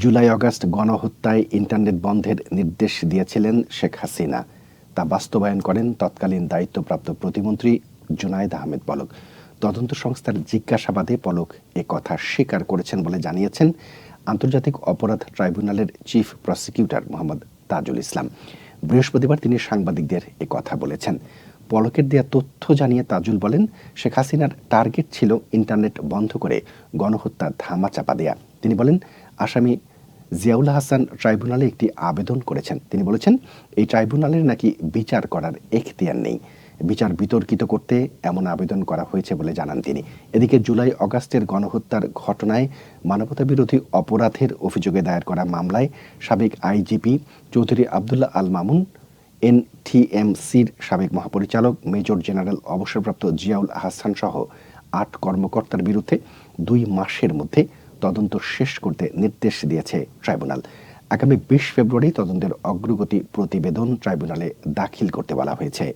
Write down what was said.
July August গণহত্যায় internet বন্ধের নির্দেশ দিয়েছিলেন শেখ হাসিনা। তা বাস্তবায়ন করেন তৎকালীন দায়িত্বপ্রাপ্ত প্রতিমন্ত্রী জুনায়েদ আহমেদ পলক। তদন্ত সংস্থার জিজ্ঞাসাবাদে পলক এ কথা স্বীকার করেছেন বলে জানিয়েছেন আন্তর্জাতিক অপরাধ ট্রাইব্যুনালের চিফ প্রসিকিউটর মোহাম্মদ তাজুল ইসলাম। বৃহস্পতিবার তিনি সাংবাদিকদের এ কথা বলেছেন। পলকের দেয়া তথ্য জানিয়ে তাজুল বলেন, শেখ হাসিনার টার্গেট ছিল ইন্টারনেট বন্ধ করে গণহত্যার ধামাচাপা দেয়া। তিনি বলেন, আসামি জিয়াউল হাসান ট্রাইব্যুনালে একটি আবেদন করেছেন। তিনি বলেছেন, এই ট্রাইব্যুনালের নাকি বিচার করার এখতিয়ার নেই। বিচার বিতর্কিত করতে এমন আবেদন করা হয়েছে বলে জানান তিনি। এদিকে জুলাই অগাস্টের গণহত্যার ঘটনায় মানবতা বিরোধী অপরাধের অভিযোগে দায়ের করা মামলায় সাবেক আইজিপি চৌধুরী আবদুল্লাহ আল মামুন এনটিএমসির সাবেক মহাপরিচালক, মেজর জেনারেল অবসরপ্রাপ্ত জিয়াউল আহসান সহ আট কর্মকর্তার বিরুদ্ধে দুই মাসের মধ্যে তদন্ত শেষ করতে নির্দেশ দিয়েছে ট্রাইব্যুনাল। আগামী বিশ ফেব্রুয়ারি তদন্তের অগ্রগতি প্রতিবেদন ট্রাইব্যুনালে দাখিল করতে বলা হয়েছে।